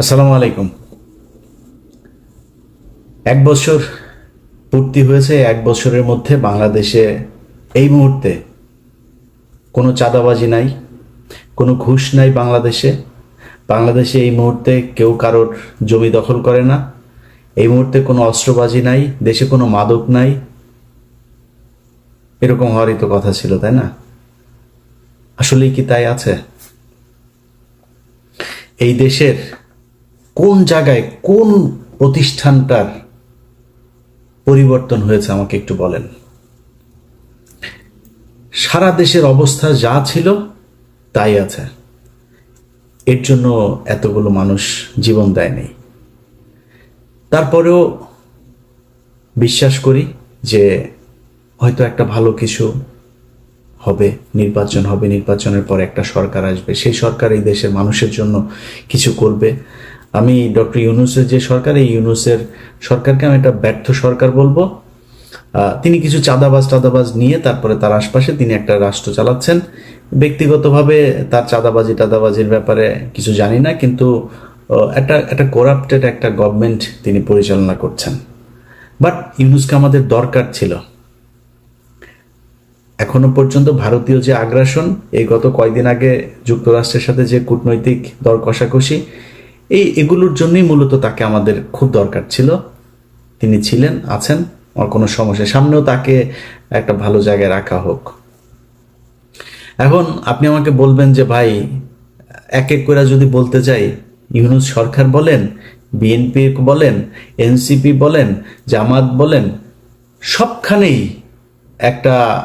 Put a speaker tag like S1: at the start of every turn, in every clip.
S1: আসসালামু আলাইকুম। এক বছর পূর্তি হয়েছে, এক বছরের মধ্যে বাংলাদেশে এই মুহূর্তে কোনো চাঁদাবাজি নাই, কোনো ঘুষ নাই বাংলাদেশে। বাংলাদেশে এই মুহূর্তে কেউ কারোর জমি দখল করে না, এই মুহূর্তে কোনো অস্ত্রবাজি নাই, দেশে কোনো মাদক নাই। এরকম হওয়ারই তো কথা ছিল, তাই না? আসলেই কি তাই আছে? এই দেশের কোন জায়গায় কোন প্রতিষ্ঠানটার পরিবর্তন হয়েছে আমাকে একটু বলেন। সারা দেশের অবস্থা যা ছিল, তাই আছে। এর জন্য এতগুলো মানুষ জীবন দেয়নি তারপরেও বিশ্বাস করি যে হয়তো একটা ভালো কিছু হবে, নির্বাচন হবে, নির্বাচনের পর একটা সরকার আসবে। সেই সরকার এই দেশের মানুষের জন্য কিছু করবে। আমি ডক্টর ইউনুসের যে সরকার, এই ইউনুসের সরকারকে আমি একটা ব্যর্থ সরকার বলব। তিনি কিছু চাঁদাবাজ টাদাবাজ নিয়ে তারপরে তার আশপাশে তিনি একটা রাষ্ট্র চালাচ্ছেন। ব্যক্তিগতভাবে তার চাঁদাবাজি টাদাবাজির ব্যাপারে কিছু জানি না, কিন্তু একটা একটা করাপ্টেড একটা গভর্নমেন্ট তিনি পরিচালনা করছেন। বাট ইউনুসকে আমাদের দরকার ছিল। এখনও পর্যন্ত ভারতীয় যে আগ্রাসন, এই গত কয়েকদিন আগে যুক্তরাষ্ট্রের সাথে যে কূটনৈতিক দর কষাকষি এই এগুলোর জন্যই মূলত তাকে আমাদের খুব দরকার ছিল। তিনি ছিলেন, আছেন, আমার কোনো সমস্যা সামনেও তাকে একটা ভালো জায়গায় রাখা হোক। এখন আপনি আমাকে বলবেন যে, ভাই, এক এক করে যদি বলতে যাই, ইউনুস সরকার বলেন, বিএনপি বলেন, এনসিপি বলেন, জামাত বলেন, সবখানেই একটা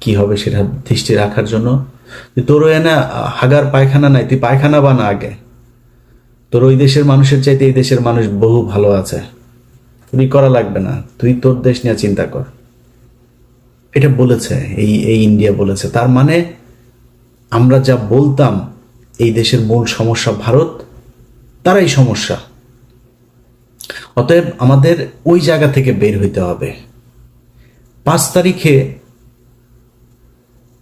S1: কি হবে সেটা দৃষ্টি রাখার জন্য। যে তোরও এনে হাগার পায়খানা নাই, তুই পায়খানা বানা আগে। তোর ওই দেশের মানুষের চাইতে এই দেশের মানুষ বহু ভালো আছে। তুই করা লাগবে না, তুই তোর দেশ নিয়ে চিন্তা কর। এটা বলেছে, এই এই ইন্ডিয়া বলেছে। তার মানে আমরা যা বলতাম, এই দেশের মূল সমস্যা ভারত, তারাই সমস্যা। অতএব আমাদের ওই জায়গা থেকে বের হইতে হবে। পাঁচ তারিখে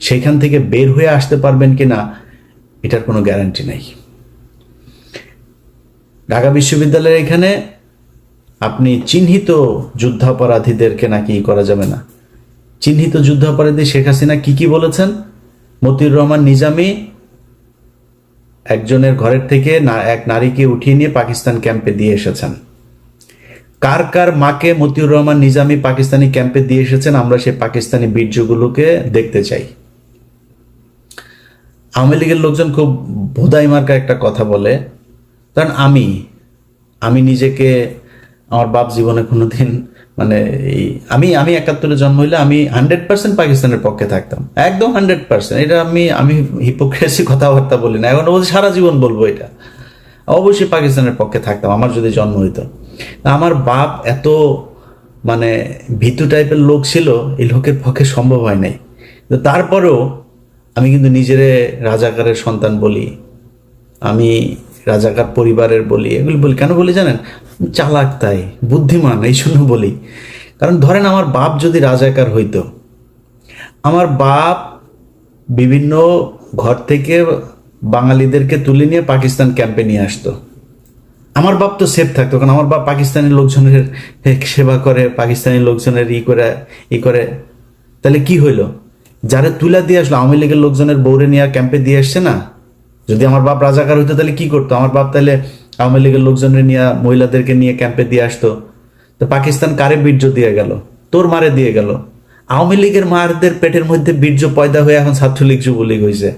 S1: সেখান থেকে বের হয়ে আসতে পারবেন কিনা, এটার কোনো গ্যারান্টি নেই। ঢাকা বিশ্ববিদ্যালয়ের এখানে আপনি চিহ্নিত যুদ্ধাপরাধীদেরকে নাকি করা যাবে না। চিহ্নিত যুদ্ধাপরাধী শেখ হাসিনা কি কি বলেছেন? মতিউর রহমান নিজামী একজনের ঘরের থেকে না, এক নারীকে উঠিয়ে নিয়ে পাকিস্তান ক্যাম্পে দিয়ে এসেছেন। কার কার মাকে মতিউর রহমান নিজামী পাকিস্তানি ক্যাম্পে দিয়ে এসেছেন, আমরা সেই পাকিস্তানি বীর্যগুলোকে দেখতে চাই। আওয়ামী লীগের লোকজন খুব ভোদাই মার্কা একটা কথা বলে, কারণ আমি আমি নিজেকে, আমার বাপ জীবনে কোনোদিন মানে এই, আমি আমি একাত্তরে জন্ম হইলে আমি হান্ড্রেড পার্সেন্ট পাকিস্তানের পক্ষে থাকতাম। একদম হান্ড্রেড পার্সেন্ট। এটা আমি আমি হিপোক্রেসি কথাবার্তা বলি না। এখন সারা জীবন বলব এটা। অবশ্যই পাকিস্তানের পক্ষে থাকতাম, আমার যদি জন্ম হইতো। আমার বাপ এত মানে ভীতু টাইপের লোক ছিল, এই লোকের পক্ষে সম্ভব হয় নাই। তো তারপরেও আমি কিন্তু নিজেরে রাজাকারের সন্তান বলি, আমি রাজাকার পরিবারের বলি, এগুলি বলি। কেন বলি জানেন? চালাক তাই, বুদ্ধিমান, এই জন্য বলি। কারণ ধরেন আমার বাপ যদি রাজাকার হইতো, আমার বাপ বিভিন্ন ঘর থেকে বাঙালিদেরকে তুলে নিয়ে পাকিস্তান ক্যাম্পে নিয়ে আসতো। আমার বাপ তো সেফ থাকতো, কারণ আমার বাপ পাকিস্তানি লোকজনের সেবা করে, পাকিস্তানি লোকজনের ই করে ই করে। তাহলে কি হইল? যারা তুলা দিয়ে আসলো, আওয়ামী লীগের লোকজনের বৌরে নিয়ে ক্যাম্পে দিয়ে আসছে না? যদি আমার বাপ রাজাকার হইতো, তাহলে কি করতো? আমার বাপ তাহলে আওয়ামী লীগের লোকজনের নিয়ে, মহিলাদেরকে নিয়ে ক্যাম্পে দিয়ে আসতো। তো পাকিস্তান কারে বীর্য দিয়ে গেল? তোর মারে দিয়ে গেল? আওয়ামী লীগের মারদের পেটের মধ্যে বীর্য পয়দা হয়ে এখন ছাত্রলীগ যুবলীগ হয়েছে